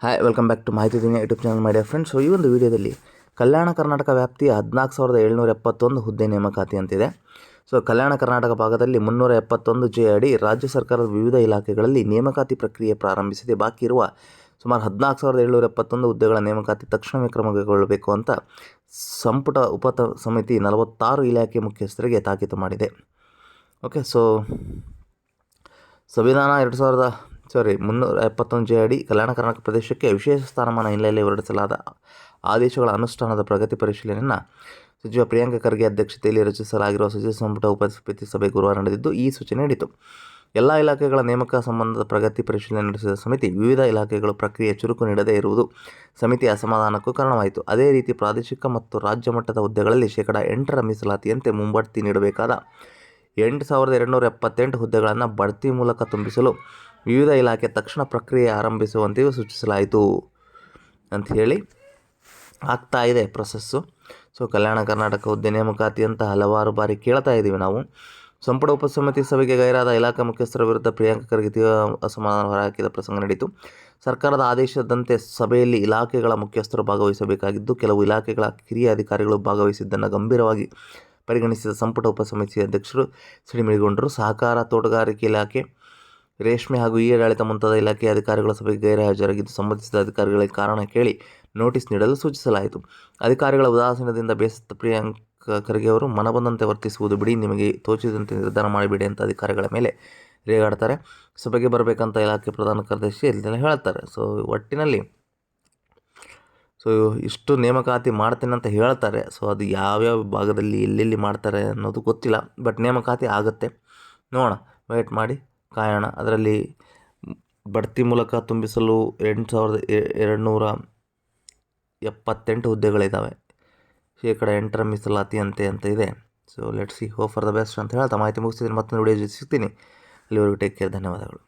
Hi welcome back to ಮಾಹಿತಿ ದಿನ YouTube channel ಮಾಡಿಯ friends ಈ ಒಂದು ವಿಡಿಯೋದಲ್ಲಿ ಕಲ್ಯಾಣ ಕರ್ನಾಟಕ ವ್ಯಾಪ್ತಿಯ ಹದಿನಾಲ್ಕು ಸಾವಿರದ ಏಳ್ನೂರ ಎಪ್ಪತ್ತೊಂದು ಹುದ್ದೆ ನೇಮಕಾತಿ ಅಂತಿದೆ. ಸೊ ಕಲ್ಯಾಣ ಕರ್ನಾಟಕ ಭಾಗದಲ್ಲಿ ಮುನ್ನೂರ ಎಪ್ಪತ್ತೊಂದು ಜೆ ಅಡಿ ರಾಜ್ಯ ಸರ್ಕಾರದ ವಿವಿಧ ಇಲಾಖೆಗಳಲ್ಲಿ ನೇಮಕಾತಿ ಪ್ರಕ್ರಿಯೆ ಪ್ರಾರಂಭಿಸಿದೆ. ಬಾಕಿ ಇರುವ ಸುಮಾರು ಹದಿನಾಲ್ಕು ಸಾವಿರದ ಏಳ್ನೂರ ಎಪ್ಪತ್ತೊಂದು ಹುದ್ದೆಗಳ ನೇಮಕಾತಿ ತಕ್ಷಣವೇ ಕ್ರಮಗೊಳ್ಳಬೇಕು ಅಂತ ಸಂಪುಟ ಉಪ ಸಮಿತಿ ನಲವತ್ತಾರು ಇಲಾಖೆ ಮುಖ್ಯಸ್ಥರಿಗೆ ತಾಕೀತು ಮಾಡಿದೆ. ಓಕೆ ಸೊ ಸಂವಿಧಾನ ಎರಡು ಸಾವಿರದ ಸಾರಿ ಮುನ್ನೂರ ಎಪ್ಪತ್ತೊಂದು ಜೆ ಅಡಿ ಕಲ್ಯಾಣ ಕರ್ನಾಟಕ ಪ್ರದೇಶಕ್ಕೆ ವಿಶೇಷ ಸ್ಥಾನಮಾನ ಹಿನ್ನೆಲೆಯಲ್ಲಿ ಹೊರಡಿಸಲಾದ ಆದೇಶಗಳ ಅನುಷ್ಠಾನದ ಪ್ರಗತಿ ಪರಿಶೀಲನೆಯನ್ನು ಸಚಿವ ಪ್ರಿಯಾಂಕ ಖರ್ಗೆ ಅಧ್ಯಕ್ಷತೆಯಲ್ಲಿ ರಚಿಸಲಾಗಿರುವ ಸಚಿವ ಸಂಪುಟ ಉಪಸಮಿತಿ ಸಭೆ ಗುರುವಾರ ನಡೆದಿದ್ದು, ಈ ಸೂಚನೆ ನೀಡಿತು. ಎಲ್ಲ ಇಲಾಖೆಗಳ ನೇಮಕ ಸಂಬಂಧದ ಪ್ರಗತಿ ಪರಿಶೀಲನೆ ನಡೆಸಿದ ಸಮಿತಿ ವಿವಿಧ ಇಲಾಖೆಗಳು ಪ್ರಕ್ರಿಯೆ ಚುರುಕು ನೀಡದೇ ಇರುವುದು ಸಮಿತಿ ಅಸಮಾಧಾನಕ್ಕೂ ಕಾರಣವಾಯಿತು. ಅದೇ ರೀತಿ ಪ್ರಾದೇಶಿಕ ಮತ್ತು ರಾಜ್ಯ ಮಟ್ಟದ ಹುದ್ದೆಗಳಲ್ಲಿ ಶೇಕಡಾ ಎಂಟರ ಮೀಸಲಾತಿಯಂತೆ ಮುಂಬಡ್ತಿ ನೀಡಬೇಕಾದ ಎಂಟು ಸಾವಿರದ ಎರಡುನೂರ ಎಪ್ಪತ್ತೆಂಟು ಹುದ್ದೆಗಳನ್ನು ಬಡ್ತಿ ಮೂಲಕ ತುಂಬಿಸಲು ವಿವಿಧ ಇಲಾಖೆ ತಕ್ಷಣ ಪ್ರಕ್ರಿಯೆ ಆರಂಭಿಸುವಂತೆಯೂ ಸೂಚಿಸಲಾಯಿತು ಅಂತ ಹೇಳಿ ಆಗ್ತಾ ಇದೆ ಪ್ರೊಸೆಸ್ಸು. ಸೊ, ಕಲ್ಯಾಣ ಕರ್ನಾಟಕ ಹುದ್ದೆ ನೇಮಕಾತಿ ಅಂತ ಹಲವಾರು ಬಾರಿ ಕೇಳ್ತಾ ಇದ್ದೀವಿ ನಾವು. ಸಂಪುಟ ಉಪಸಮಿತಿ ಸಭೆಗೆ ಗೈರಾದ ಇಲಾಖಾ ಮುಖ್ಯಸ್ಥರ ವಿರುದ್ಧ ಪ್ರಿಯಾಂಕ ಖರ್ಗೆ ತೀವ್ರ ಅಸಮಾಧಾನ ಹೊರಹಾಕಿದ ಪ್ರಸಂಗ ನಡೆಯಿತು ಸರ್ಕಾರದ ಆದೇಶದಂತೆ ಸಭೆಯಲ್ಲಿ ಇಲಾಖೆಗಳ ಮುಖ್ಯಸ್ಥರು ಭಾಗವಹಿಸಬೇಕಾಗಿದ್ದು, ಕೆಲವು ಇಲಾಖೆಗಳ ಕಿರಿಯ ಅಧಿಕಾರಿಗಳು ಭಾಗವಹಿಸಿದ್ದನ್ನು ಗಂಭೀರವಾಗಿ ಪರಿಗಣಿಸಿದ ಸಂಪುಟ ಉಪಸಮಿತಿ ಅಧ್ಯಕ್ಷರು ಸಿಡಿಮಿಡಿಗೊಂಡರು. ಸಹಕಾರ ತೋಟಗಾರಿಕೆ ಇಲಾಖೆ ರೇಷ್ಮೆ ಹಾಗೂ ಈಡಳಿತ ಮುಂತಾದ ಇಲಾಖೆಯ ಅಧಿಕಾರಿಗಳ ಸಭೆಗೆ ಗೈರಹಾಜರಾಗಿದ್ದು, ಸಂಬಂಧಿಸಿದ ಅಧಿಕಾರಿಗಳಿಗೆ ಕಾರಣ ಕೇಳಿ ನೋಟಿಸ್ ನೀಡಲು ಸೂಚಿಸಲಾಯಿತು. ಅಧಿಕಾರಿಗಳ ಉದಾಸೀನದಿಂದ ಬೇಸತ್ತ ಪ್ರಿಯಾಂಕ ಖರ್ಗೆ ಅವರು, ಮನಬಂದಂತೆ ವರ್ತಿಸುವುದು ಬಿಡಿ, ನಿಮಗೆ ತೋಚಿದಂತೆ ನಿರ್ಧಾರ ಮಾಡಿಬಿಡಿ ಅಂತ ಅಧಿಕಾರಿಗಳ ಮೇಲೆ ರೇಗಾಡ್ತಾರೆ. ಸಭೆಗೆ ಬರಬೇಕಂತ ಇಲಾಖೆ ಪ್ರಧಾನ ಕಾರ್ಯದರ್ಶಿ ಇಲ್ಲೆಲ್ಲ ಹೇಳ್ತಾರೆ? ಸೊ, ಒಟ್ಟಿನಲ್ಲಿ, ಸೊ, ಇಷ್ಟು ನೇಮಕಾತಿ ಮಾಡ್ತೀನಿ ಅಂತ ಹೇಳ್ತಾರೆ. ಸೊ, ಅದು ಯಾವ್ಯಾವ ಭಾಗದಲ್ಲಿ ಎಲ್ಲೆಲ್ಲಿ ಮಾಡ್ತಾರೆ ಅನ್ನೋದು ಗೊತ್ತಿಲ್ಲ, ಬಟ್ ನೇಮಕಾತಿ ಆಗುತ್ತೆ. ನೋಡೋಣ, ವೇಟ್ ಮಾಡಿ. ಕಾಯೋಣ ಅದರಲ್ಲಿ ಬಡ್ತಿ ಮೂಲಕ ತುಂಬಿಸಲು ಎಂಟು ಸಾವಿರದ ಎರಡು ನೂರ ಎಪ್ಪತ್ತೆಂಟು ಹುದ್ದೆಗಳಿದ್ದಾವೆ. ಶೇಕಡ ಎಂಟರ ಮೀಸಲಾತಿ ಅಂತೆ ಅಂತ ಇದೆ. So let's go for the best ಅಂತ ಹೇಳ್ತಾ ಮಾಹಿತಿ ಮುಗಿಸ್ತಿದ್ದೀನಿ. ಮತ್ತೊಂದು ವಿಡಿಯೋ ಜೊತೆ ಸಿಗ್ತೀನಿ. ಅಲ್ಲಿವರೆಗೂ ಟೇಕ್ ಕೇರ್ ಧನ್ಯವಾದಗಳು.